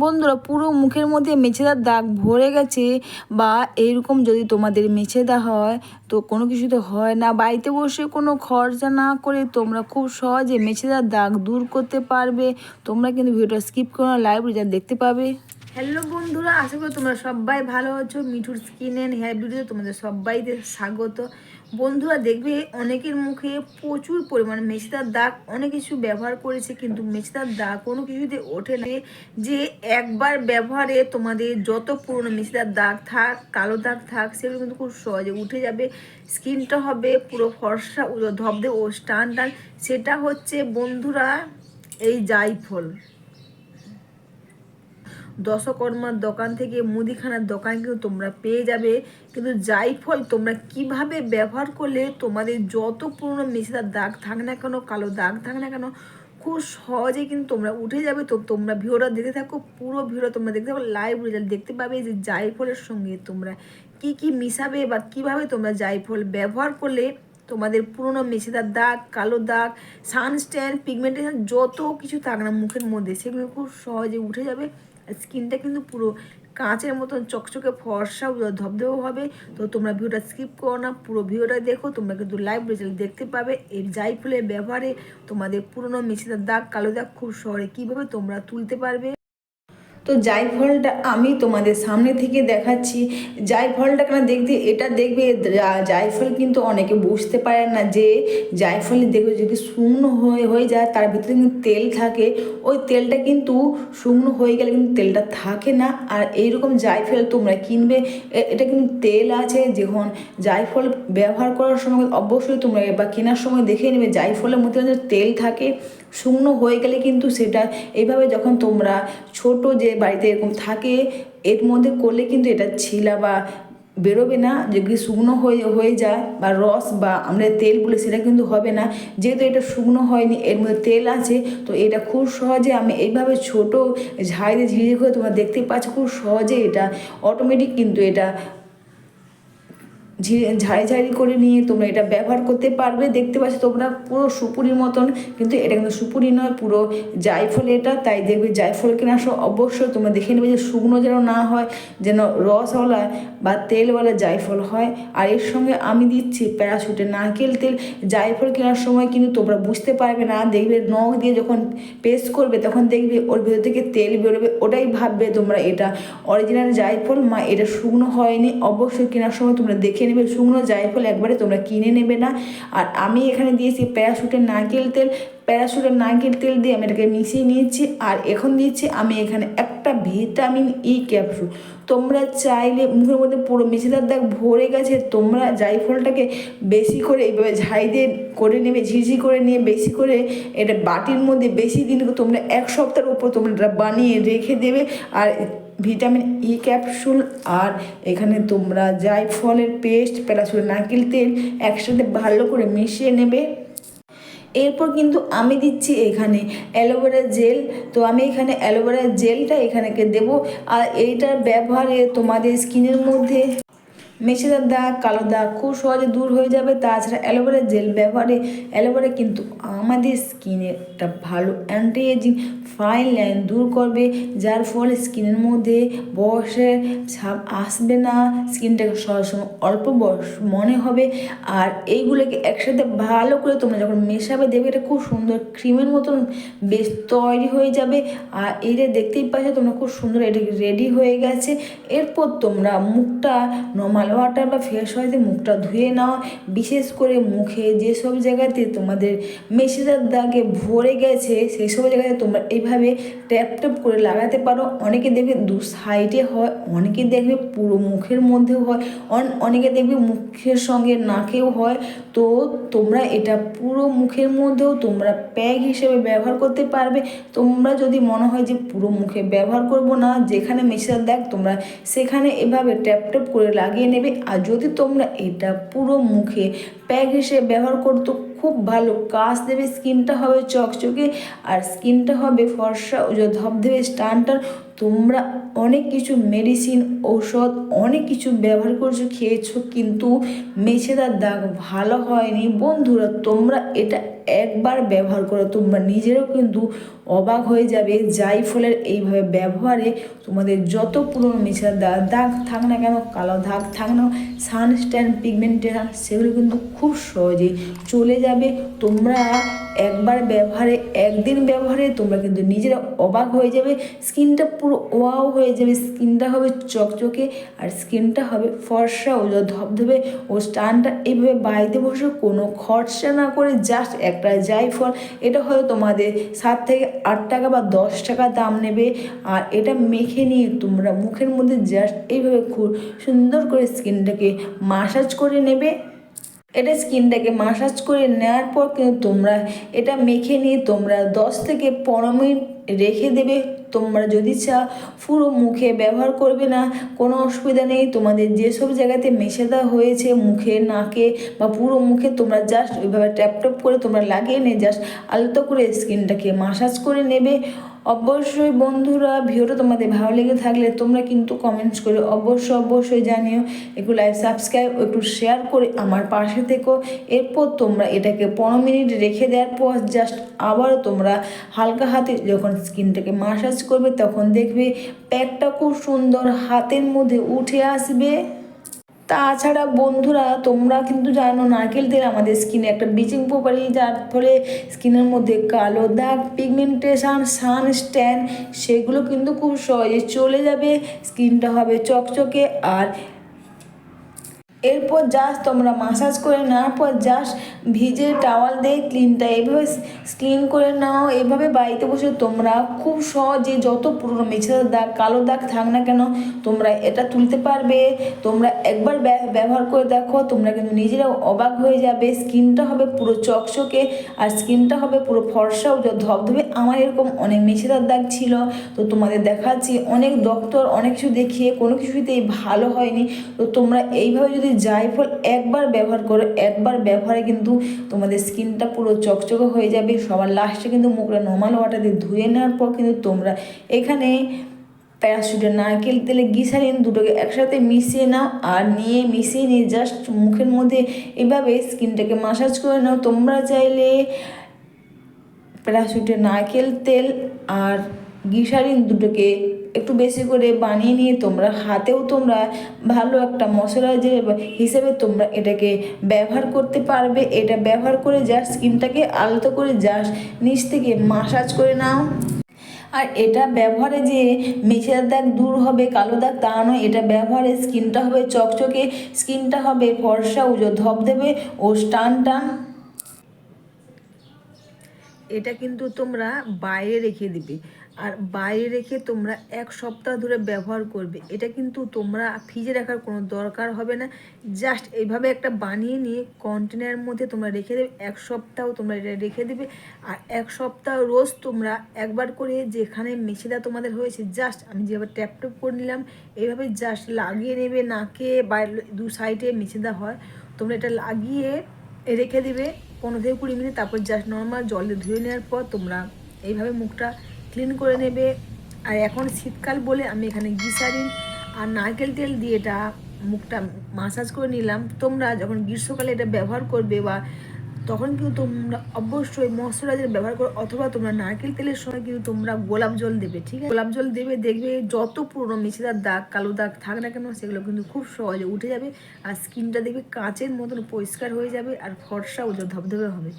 বন্ধুরা, পুরো মুখের মধ্যে মেছেদার দাগ ভরে গেছে বা এইরকম যদি তোমাদের মেছেদা হয়, তো কোনো কিছু তো হয় না। বাড়িতে বসে কোনো খরচা না করে তোমরা খুব সহজে মেছেদার দাগ দূর করতে পারবে। তোমরা কিন্তু ভিডিওটা স্কিপ করো লাইভ রেজাল্ট দেখতে পাবে। হ্যালো বন্ধুরা, আশা করি তোমরা সবাই ভালো আছো। মিঠুর স্কিন অ্যান্ড হেয়ার ভিডিওতে তোমাদের সবাইকে স্বাগত। বন্ধুরা, দেখবে অনেকের মুখে প্রচুর পরিমাণে মেছেদার দাগ, অনেক কিছু ব্যবহার করেছে, কিন্তু মেছেদার দাগ কোনো কিছুতে ওঠে না। যে একবার ব্যবহারে তোমাদের যত পুরনো মেছেদার দাগ থাক, কালো দাগ থাক, সেগুলো কিন্তু খুব সহজে উঠে যাবে। স্কিনটা হবে পুরো ফর্সা ধবধে ও স্টান টান সেটা হচ্ছে বন্ধুরা, এই জাইফল দশকর্মার দোকান থেকে মুদিখানার দোকান কিন্তু তোমরা পেয়ে যাবে। কিন্তু জাইফল তোমরা কীভাবে ব্যবহার করলে তোমাদের যত পুরনো মেশিদার দাগ থাক না কেন, কালো দাগ থাক না কেন, খুব সহজে কিন্তু তোমরা উঠে যাবে। তো তোমরা ভিডিওটা দেখতে থাকো, পুরো ভিডিও তোমরা দেখতে থাকো লাইভ রেজাল্ট দেখতে পাবে যে জাইফলের সঙ্গে তোমরা কি কি মিশাবে বা কীভাবে তোমরা জাইফল ব্যবহার করলে তোমাদের পুরনো মেছেদার দাগ, কালো দাগ সানস্ট্যান্ড পিগমেন্টেশন যত কিছু থাক না মুখের মধ্যে, সেগুলো খুব সহজে উঠে যাবে। স্কিনটা কিন্তু পুরো কাঁচের মতন, চকচকে, ফর্সা ধবধবে হবে। তো তোমরা ভিডিওটা স্কিপ করো না, পুরো ভিডিওটা দেখো। তোমরা কিন্তু লাইভ রেজাল্ট দেখতে পাবে। এই জাই ফুলের ব্যবহারে তোমাদের পুরনো মেশিনের দাগ, কালো দাগ খুব শহরে কীভাবে তোমরা তুলতে পারবে। তো জায়ফলটা আমি তোমাদের সামনে থেকে দেখাচ্ছি জায়ফলটা কেন দেখতে এটা দেখবে জায়ফল কিন্তু অনেকে বুঝতে পারে না যে জায়ফল দেখবে যদি শুকনো হয়ে হয়ে যায়, তার ভিতরে কিন্তু তেল থাকে। ওই তেলটা কিন্তু শুকনো হয়ে গেলে কিন্তু তেলটা থাকে না। আর এইরকম জায়ফল তোমরা কিনবে এটা কিন্তু তেল আছে যখন জায়ফল ব্যবহার করার সময় অবশ্যই তোমরা বা কেনার সময় দেখে নেবে জায়ফলের মধ্যে তেল থাকে। শুকনো হয়ে গেলে কিন্তু সেটা এইভাবে যখন তোমরা ছোট যে বাড়িতে এরকম থাকে, এর মধ্যে করলে কিন্তু এটা ছিলা বা বেরোবে না। যদি শুকনো হয়ে হয়ে যায় বা রস বা আমরা তেল বলে সেটা কিন্তু হবে না। যেহেতু এটা শুকনো হয়নি, এর মধ্যে তেল আছে, তো এটা খুব সহজে আমি এইভাবে ছোট ঝাড়ি দিয়ে করে তোমরা দেখতে পাচ্ছ, খুব সহজে এটা অটোমেটিক কিন্তু এটা ঝাড়ি ঝাড়ি করে নিয়ে তোমরা এটা ব্যবহার করতে পারবে। দেখতে পাচ্ছ তোমরা পুরো সুপুরির মতন, কিন্তু এটা কিন্তু সুপুরি নয়, পুরো জায়ফল এটা। তাই দেখবে জায়ফল কেনার সময় অবশ্যই তোমরা দেখে নেবে যে শুকনো যেন না হয়, যেন রসওয়ালা বা তেলওয়ালা জায়ফল হয়। আর এর সঙ্গে আমি দিচ্ছি প্যারাশুটে নারকেল তেল। জায়ফল কেনার সময় কিন্তু তোমরা বুঝতে পারবে না, দেখবে নখ দিয়ে যখন পেস্ট করবে তখন দেখবে ওর ভেতর থেকে তেল বেরোবে, ওটাই ভাববে তোমরা এটা। অরিজিনাল জায়ফল, মা, এটা শুকনো হয়নি, অবশ্যই কেনার সময় তোমরা দেখে নেবে শুকনো জায়ফল একবারে তোমরা কিনে নেবে না। আর আমি এখানে দিয়েছি প্যারাশুটের নারকেল তেল। প্যারাশুটের নারকেল তেল দিয়ে আমি এটাকে মিশিয়ে নিয়েছি। আর এখন দিয়েছি আমি এখানে একটা ভিটামিন ই ক্যাপসুল তোমরা চাইলে মুখের মধ্যে পুরো মেছেদার দাগ ভরে গেছে, তোমরা জায়ফলটাকে বেশি করে এইভাবে ঝাই দিয়ে করে নেবে ঝিঝি করে নিয়ে বেশি করে এটা বাটির মধ্যে বেশি দিন তোমরা এক সপ্তাহের উপর তোমরা বানিয়ে রেখে দেবে। আর ভিটামিন ই ক্যাপসুল আর এখানে তোমরা জায়ফলের পেস্ট প্যারাসুলের নারকেল, তেল একসাথে ভালো করে মিশিয়ে নেবে। এরপর কিন্তু আমি দিচ্ছি এখানে অ্যালোভেরা জেল। তো আমি এখানে অ্যালোভেরা জেলটা এখানেকে দেবো। আর এইটার ব্যবহারে তোমাদের স্কিনের মধ্যে মেছেদার দাগ কালো দাগ খুব সহজে দূর হয়ে যাবে। তাছাড়া অ্যালোভেরা জেল ব্যবহারে, অ্যালোভেরা কিন্তু আমাদের স্কিনে একটা ভালো অ্যান্টি এজিং ফাইন লাইন দূর করবে, যার ফলে স্কিনের মধ্যে বয়সের ছাপ আসবে না। স্কিনটাকে সবসময় অল্প বয়স মনে হবে। আর এইগুলোকে একসাথে ভালো করে তোমরা যখন মেশাবে দেবে এটা খুব সুন্দর ক্রিমের মতন বেশ তৈরি হয়ে যাবে। আর এইটা দেখতেই পাচ্ছ তোমরা খুব সুন্দর এটা রেডি হয়ে গেছে। এরপর তোমরা মুখটা নর্মাল ওয়াটার বা ফ্রেশ ওয়াটারে মুখটা ধুয়ে নাও। বিশেষ করে মুখে যেসব জায়গাতে তোমাদের মেশিদার দাগে ভরে গেছে, সেই সব জায়গাতে তোমরা এইভাবে ট্যাপ ট্যাপ করে লাগাতে পারো। অনেকে দেখবে দু সাইডে হয়, অনেকে দেখবে পুরো মুখের মধ্যেও হয়, অন- অনেকে দেখবে মুখের সঙ্গে নাকেও হয়। তো তোমরা এটা পুরো মুখের মধ্যেও তোমরা প্যাক হিসেবে ব্যবহার করতে পারবে। তোমরা যদি মনে হয় যে পুরো মুখে ব্যবহার করব না, যেখানে মেশিদার দেখ, তোমরা সেখানে এভাবে ট্যাপ ট্যাপ করে লাগিয়ে নেবে। আর যদি তোমরা এটা পুরো মুখে প্যাক হিসেবে ব্যবহার করতো, খুব ভালো। কাজ দেবে, স্কিনটা হবে চকচকে, আর স্কিনটা হবে ফর্সা ও ধবধবে স্টানটার। তোমরা অনেক কিছু মেডিসিন ঔষধ, অনেক কিছু ব্যবহার করছ, খেয়েছো, কিন্তু মেছেদার দাগ ভালো হয়নি। বন্ধুরা, তোমরা এটা একবার ব্যবহার করো, তোমরা নিজেরও কিন্তু অবাক হয়ে যাবে যাই ফলের এইভাবে ব্যবহারে তোমাদের যত পুরনো দাগ দাগ থাক না কেন, কালো দাগ থাক না সানস্ট্যান্ড পিগমেন্টেশন সেগুলো কিন্তু খুব সহজে চলে যাবে। তোমরা একবার ব্যবহারে, একদিন ব্যবহারে তোমরা কিন্তু নিজেরা অবাক হয়ে যাবে, স্কিনটা পুরো ওয়াও হয়ে যাবে, স্কিনটা হবে চকচকে আর স্কিনটা হবে ফর্সা ও ধবধবে ও স্টানটা এইভাবে বাড়িতে বসে কোনো খরচা না করে জাস্ট একটা জাইফল এটা হয়তো তোমাদের সাত থেকে আট টাকা বা দশ টাকা দাম নেবে। আর এটা মেখে নিয়ে তোমরা মুখের মধ্যে জাস্ট এইভাবে খুব সুন্দর করে স্কিনটাকে মাসাজ করে নেবে। এটা স্কিনটাকে মাসাজ করে নেওয়ার পর কিন্তু তোমরা এটা মেখে নিয়ে তোমরা দশ থেকে পনেরো মিনিট রেখে দেবে। তোমরা যদি চা পুরো মুখে ব্যবহার করবে না, কোনো অসুবিধা নেই। তোমাদের যেসব জায়গাতে মেশাদা হয়েছে মুখে, নাকে বা পুরো মুখে, তোমরা জাস্ট ওইভাবে ট্যাপ ট্যাপ করে তোমরা লাগিয়ে নিয়ে জাস্ট আলতো করে স্কিনটাকে মাসাজ করে নেবে। অবশ্যই বন্ধুরা, ভিডিওটা তোমাদের ভালো লেগে থাকলে তোমরা কিন্তু কমেন্টস করে অবশ্যই অবশ্যই জানিও। একটু লাইক সাবস্ক্রাইব একটু শেয়ার করে আমার পাশে থেকো। এরপর তোমরা এটাকে পনেরো মিনিট রেখে দেওয়ার পর জাস্ট আবারও তোমরা হালকা হাতে যখন স্কিনটাকে মাসাজ করবে, তখন দেখবে প্যাকটা খুব সুন্দর, হাতের মধ্যে উঠে আসবে। তাছাড়া বন্ধুরা, তোমরা কিন্তু জানো নারকেল তেল আমাদের স্কিনে একটা ব্লিচিং প্রপার্টি যার ফলে স্কিনের মধ্যে কালো দাগ পিগমেন্টেশন সান স্ট্যান সেগুলো কিন্তু খুব সহজে চলে যাবে স্কিনটা হবে চকচকে আর এরপর জাস্ট তোমরা মাসাজ করে নেওয়ার পর জাস্ট ভিজে টাওয়াল দিয়ে ক্লিনটা এভাবে ক্লিন করে নাও, এভাবে বাড়িতে বসে তোমরা খুব সহজে যত পুরনো মেছেদার দাগ, কালো দাগ থাক না কেন, তোমরা এটা তুলতে পারবে। তোমরা একবার ব্যবহার করে দেখো, তোমরা কিন্তু নিজেরাও অবাক হয়ে যাবে। স্কিনটা হবে পুরো চকচকে, আর স্কিনটা হবে পুরো ফর্সা ও ধবধবে। আমার এরকম অনেক মেছেদার দাগ ছিল, তো তোমাদের দেখাচ্ছি। অনেক ডক্টর অনেক কিছু দেখিয়ে, কোনো কিছুতেই ভালো হয়নি। তো তোমরা এইভাবে যদি জায়ফল একবার ব্যবহার করো, একবার ব্যবহারে কিন্তু তোমাদের স্কিনটা পুরো চকচকে হয়ে যাবে। সবার লাস্টে কিন্তু মুখটা নর্মাল ওয়াটার দিয়ে ধুয়ে নেওয়ার পর কিন্তু তোমরা এখানে প্যারাশুটের নারকেল, তেলে গ্লিসারিন দুটোকে একসাথে মিশিয়ে নাও আর নিয়ে মিশিয়ে নিয়ে জাস্ট মুখের মধ্যে এভাবে স্কিনটাকে মাসাজ করে নাও। তোমরা চাইলে প্যারাশুটের নারকেল, তেল আর গিসারিন দুটোকে একটু বেশি করে বানিয়ে নিয়ে তোমরা, হাতেও তোমরা ভালো একটা মশলাইজার হিসেবে তোমরা এটাকে ব্যবহার করতে পারবে। এটা ব্যবহার করে জাস্ট স্কিনটাকে আলতো করে জাস্ট নিচ থেকে মাসাজ করে নাও। আর এটা ব্যবহারে যে মেছের দাগ দূর হবে, কালো দাগ তা নয়, এটা ব্যবহারে স্কিনটা হবে চকচকে, স্কিনটা হবে ফর্সা উজো ধপ দেবে ও টান টান। এটা কিন্তু তোমরা বাইরে রেখে দিবে। আর বাইরে রেখে তোমরা এক সপ্তাহ ধরে ব্যবহার করবে। এটা কিন্তু তোমরা ফ্রিজে রাখার কোনো দরকার হবে না। জাস্ট এইভাবে একটা বানিয়ে নিয়ে কন্টেনারের মধ্যে তোমরা রেখে দেবে। এক সপ্তাহ তোমরা এটা রেখে দেবে। আর এক সপ্তাহ রোজ তোমরা একবার করে যেখানে মেশিদা তোমাদের হয়েছে জাস্ট আমি যেভাবে ট্যাপ ট্যাপ করে নিলাম, এইভাবে জাস্ট লাগিয়ে নেবে নাকে বা দু সাইডে মেশিদা হয়। তোমরা এটা লাগিয়ে রেখে দেবে পনেরো থেকে কুড়ি মিনিট, তারপর জাস্ট নর্মাল জলে ধুয়ে নেওয়ার পর তোমরা এইভাবে মুখটা ক্লিন করে নেবে। আর এখন শীতকাল বলে আমি এখানে গ্লিসারিন আর নারকেল তেল দিয়ে এটা মুখটা মাসাজ করে নিলাম। তোমরা যখন গ্রীষ্মকালে এটা ব্যবহার করবে বা তখন কিন্তু তোমরা অবশ্যই ময়শ্চারাইজার ব্যবহার করো অথবা তোমরা নারকেল তেলের সময় কিন্তু তোমরা গোলাপ জল দেবে, ঠিক আছে? গোলাপ জল দেবে, দেখবে যত পুরনো মিশিদার দাগ, কালো দাগ থাক না কেন সেগুলো কিন্তু খুব সহজে উঠে যাবে। আর স্কিনটা দেখবে কাঁচের মতন পরিষ্কার হয়ে যাবে আর ফর্সা উজ্জ্বল ধবধবে হবে।